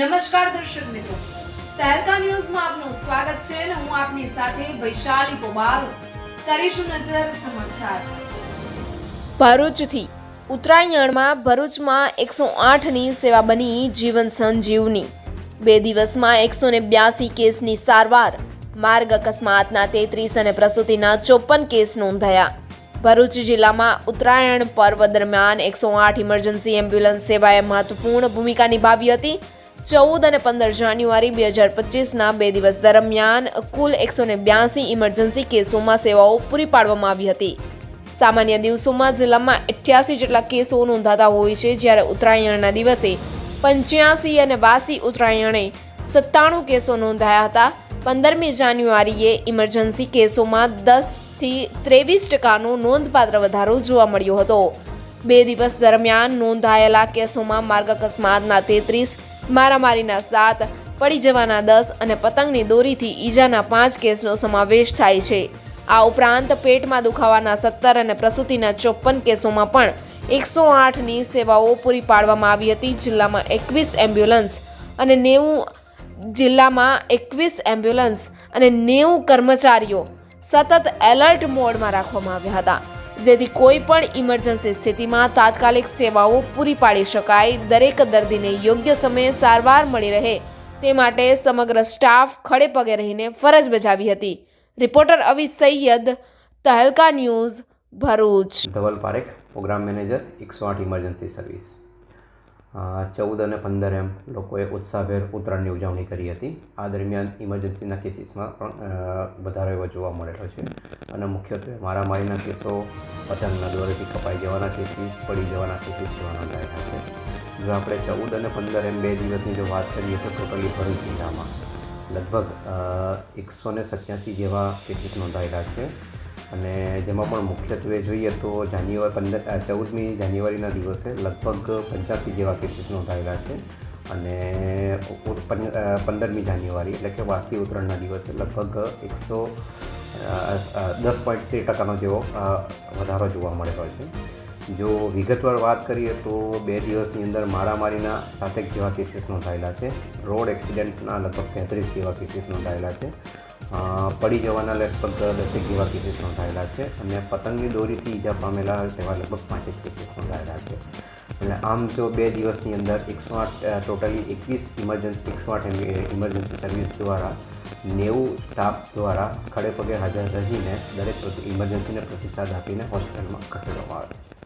નમસ્કાર દર્શક મિત્રો. તહેલકા ન્યૂઝમાં આપનું સ્વાગત છે અને હું આપની સાથે વૈશાલી પોબારો કરીશું નજર સમાચાર. ભરૂચથી ઉત્તરાયણમાં ભરૂચમાં એકસો આઠની સેવા બની જીવન સંજીવની. બે દિવસમાં એકસો ને બ્યાસી કેસની સારવાર. માર્ગ અકસ્માતના તેત્રીસ અને પ્રસૂતિના ચોપન કેસ નોંધાયા. ભરૂચ જિલ્લામાં ઉત્તરાયણ પર્વ દરમિયાન એકસો આઠ ઇમરજન્સી એમ્બ્યુલન્સ સેવાએ મહત્વપૂર્ણ ભૂમિકા નિભાવી હતી. ચૌદ અને પંદર જાન્યુઆરી બે હજાર પચીસના બે દિવસ દરમિયાન કુલ એકસો ને બ્યાસી ઇમરજન્સી કેસોમાં સેવાઓ પૂરી પાડવામાં આવી હતી. સામાન્ય દિવસોમાં જિલ્લામાં અઠ્યાસી જેટલા કેસો નોંધાતા હોય છે, જ્યારે ઉત્તરાયણના દિવસે પંચ્યાસી અને વાસી ઉત્તરાયણે સત્તાણું કેસો નોંધાયા હતા. પંદરમી જાન્યુઆરીએ ઇમરજન્સી કેસોમાં દસથી ત્રેવીસ ટકાનો નોંધપાત્ર વધારો જોવા મળ્યો હતો. બે દિવસ દરમિયાન નોંધાયેલા કેસોમાં માર્ગ અકસ્માતના તેત્રીસ મારામારીના સાત, પડી જવાના દસ અને પતંગની દોરીથી ઈજાના પાંચ કેસનો સમાવેશ થાય છે. આ ઉપરાંત પેટમાં દુખાવાના સત્તર અને પ્રસૂતિના ચોપન કેસોમાં પણ એકસો આઠની સેવાઓ પૂરી પાડવામાં આવી હતી. જિલ્લામાં એકવીસ એમ્બ્યુલન્સ અને નેવું, જિલ્લામાં એકવીસ એમ્બ્યુલન્સ અને નેવું કર્મચારીઓ સતત એલર્ટ મોડમાં રાખવામાં આવ્યા હતા. જેથી કોઈ પણ ઇમરજન્સી સ્થિતિમાં તાત્કાલિક સેવાઓ પૂરી પાડી શકાય. દરેક દર્દીને યોગ્ય સમયે સારવાર મળી રહે. તે માટે સમગ્ર સ્ટાફ ખડે પગે રહીને ફરજ બજાવી હતી. Reporter Avi Saiyed, Tehelka news Bharuch. Dhaval Parekh, programme manager, એકસો આઠ ઇમરજન્સી સર્વિસ. ચૌદ અને પંદર એમ લોકોએ ઉત્સાહભેર ઉત્તરાયણની ઉજવણી કરી હતી. આ દરમિયાન ઇમરજન્સીના કેસીસમાં પણ વધારો એવો જોવા મળેલો છે. અને મુખ્યત્વે મારામારીના કેસો પતંગના દોરેથી કપાઈ જવાના કેસીસ પડી જવાના કેસીસ જોવા નોંધાયેલા છે. જો આપણે ચૌદ અને પંદર એમ બે દિવસની જો વાત કરીએ તો ટોટલી ભરૂચ જિલ્લામાં લગભગ એકસો ને સત્યાસી જેવા કેસીસ નોંધાયેલા છે. અને જેમાં પણ મુખ્યત્વે જોઈએ તો જાન્યુઆરી પંદર ચૌદમી જાન્યુઆરીના દિવસે લગભગ પંચ્યાસી જેવા કેસીસ નોંધાયેલા છે. અને પંદરમી જાન્યુઆરી એટલે કે વાસી ઉત્તરાયણના દિવસે લગભગ એકસો દસ પોઈન્ટ ત્રીસ ટકાનો જેવો વધારો જોવા મળેલો છે. જો વિગતવાર વાત કરીએ તો બે દિવસની અંદર મારામારીના સાતેક જેવા કેસીસ નોંધાયેલા છે. રોડ એક્સિડન્ટના લગભગ તેત્રીસ જેવા કેસીસ નોંધાયેલા છે. પડી જવાના લગભગ દસેક જેવા કેસીસ નોંધાયેલા છે અને પતંગની દોરીથી ઈજા પામેલા તેવા લગભગ પાંચેક કેસીસ નોંધાયેલા છે. એટલે આમ જો બે દિવસની અંદર એકસો આઠ ટોટલી એકવીસ ઇમરજન્સી એકસો આઠ ઇમરજન્સી સર્વિસ દ્વારા નેવું સ્ટાફ દ્વારા ખડે પગે હાજર રહીને દરેક ઇમરજન્સીને પ્રતિસાદ આપીને હોસ્પિટલમાં ખસેડવામાં